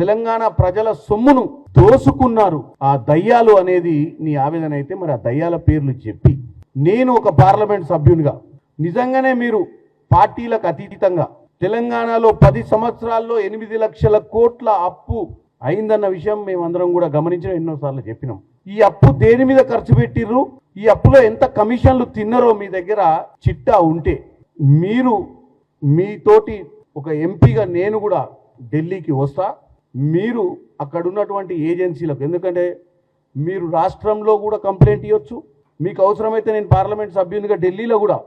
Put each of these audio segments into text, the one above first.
తెలంగాణ ప్రజల సొమ్మును దోసుకున్నారు. ఆ దయ్యాలు అనేది నీ ఆవేదన అయితే మరి ఆ దయ్యాల పేర్లు చెప్పి నేను ఒక పార్లమెంట్ సభ్యునిగా నిజంగానే మీరు పార్టీలకు అతీతంగా తెలంగాణలో పది సంవత్సరాల్లో ఎనిమిది లక్షల కోట్ల అప్పు అయిందన్న విషయం మేమందరం కూడా గమనించిన ఎన్నోసార్లు చెప్పినాం. ఈ అప్పు దేని మీద ఖర్చు పెట్టిర్రు? ఈ అప్పులో ఎంత కమిషన్లు తిన్నారో మీ దగ్గర చిట్టా ఉంటే మీరు మీతోటి ఒక ఎంపీగా నేను కూడా ఢిల్లీకి వస్తా. మీరు అక్కడ ఉన్నటువంటి ఏజెన్సీలకు ఎందుకంటే మీరు రాష్ట్రంలో కూడా కంప్లైంట్ ఇవ్వచ్చు మీకు అవసరమైతే నేను పార్లమెంట్ సభ్యునిగా ఢిల్లీలో కూడా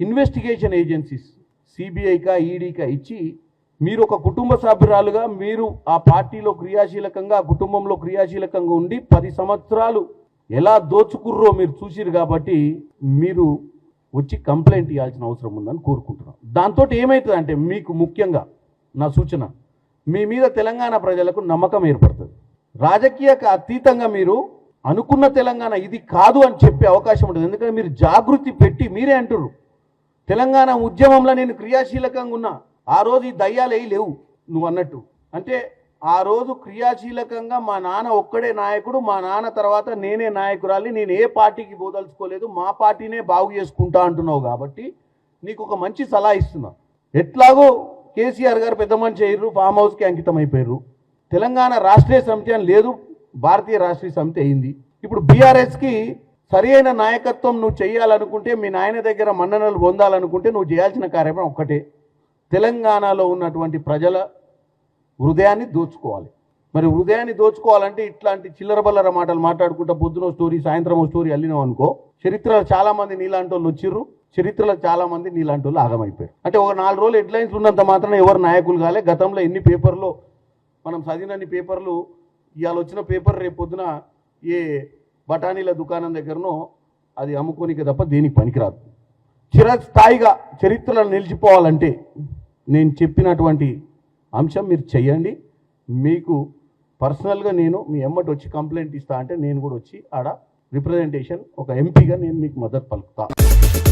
ఇన్వెస్టిగేషన్ ఏజెన్సీస్ సిబిఐకా ఈడీకా ఇచ్చి మీరు ఒక కుటుంబ సభ్యురాలుగా మీరు ఆ పార్టీలో క్రియాశీలకంగా ఆ కుటుంబంలో క్రియాశీలకంగా ఉండి పది సంవత్సరాలు ఎలా దోచుకుర్రో మీరు చూసిరు కాబట్టి మీరు వచ్చి కంప్లైంట్ ఇవ్వాల్సిన అవసరం ఉందని కోరుకుంటున్నాను దాంతో ఏమవుతుందంటే మీకు ముఖ్యంగా నా సూచన మీ మీద తెలంగాణ ప్రజలకు నమ్మకం ఏర్పడుతుంది. రాజకీయకు అతీతంగా మీరు అనుకున్న తెలంగాణ ఇది కాదు అని చెప్పే అవకాశం ఉంటుంది. ఎందుకంటే మీరు జాగృతి పెట్టి మీరే అంటున్నారు తెలంగాణ ఉద్యమంలో నేను క్రియాశీలకంగా ఉన్నా. ఆ రోజు ఈ దయ్యాలు లేవు నువ్వు అన్నట్టు. అంటే ఆ రోజు క్రియాశీలకంగా మా నాన్న ఒక్కడే నాయకుడు మా నాన్న తర్వాత నేనే నాయకురాలి నేను ఏ పార్టీకి పోదలుచుకోలేదు మా పార్టీనే బాగు చేసుకుంటా అంటున్నావు కాబట్టి నీకు ఒక మంచి సలహా ఇస్తున్నా. ఎట్లాగో కేసీఆర్ గారు పెద్ద మనిషి అయ్యారు ఫామ్ హౌస్కి అంకితం అయిపోయారు తెలంగాణ రాష్ట్రీయ సమితి అని లేదు భారతీయ రాష్ట్రీయ సమితి అయింది. ఇప్పుడు బీఆర్ఎస్కి సరైన నాయకత్వం నువ్వు చేయాలనుకుంటే మీ నాయన దగ్గర మన్ననలు పొందాలనుకుంటే నువ్వు చేయాల్సిన కార్యక్రమం ఒక్కటే. తెలంగాణలో ఉన్నటువంటి ప్రజల హృదయాన్ని దోచుకోవాలి. మరి హృదయాన్ని దోచుకోవాలంటే ఇట్లాంటి చిల్లర బల్లర మాటలు మాట్లాడుకుంటా పొద్దున స్టోరీ సాయంత్రం స్టోరీ అల్లినాం అనుకో చరిత్రలో చాలామంది నీలాంటి వాళ్ళు వచ్చిర్రు. చరిత్రలో చాలా మంది నీలాంటి వాళ్ళు ఆగమైపోయారు. అంటే ఒక నాలుగు రోజులు హెడ్లైన్స్ ఉన్నంత మాత్రం ఎవరు నాయకులు కాలే. గతంలో ఎన్ని పేపర్లో మనం చదివినన్ని పేపర్లు ఇవాళ వచ్చిన పేపర్ రేపు పొద్దున ఏ బఠానీల దుకాణం దగ్గరనో అది అమ్ముకోనికి తప్ప దేనికి పనికిరాదు. చిరస్థాయిగా చరిత్రలో నిలిచిపోవాలంటే నేను చెప్పినటువంటి అంశం మీరు చెయ్యండి. మీకు పర్సనల్గా నేను మీ ఎమ్మటి వచ్చి కంప్లైంట్ ఇస్తా అంటే నేను కూడా వచ్చి ఆడ రిప్రజెంటేషన్ ఒక ఎంపీగా నేను మీకు మద్దతు పలుకుతాను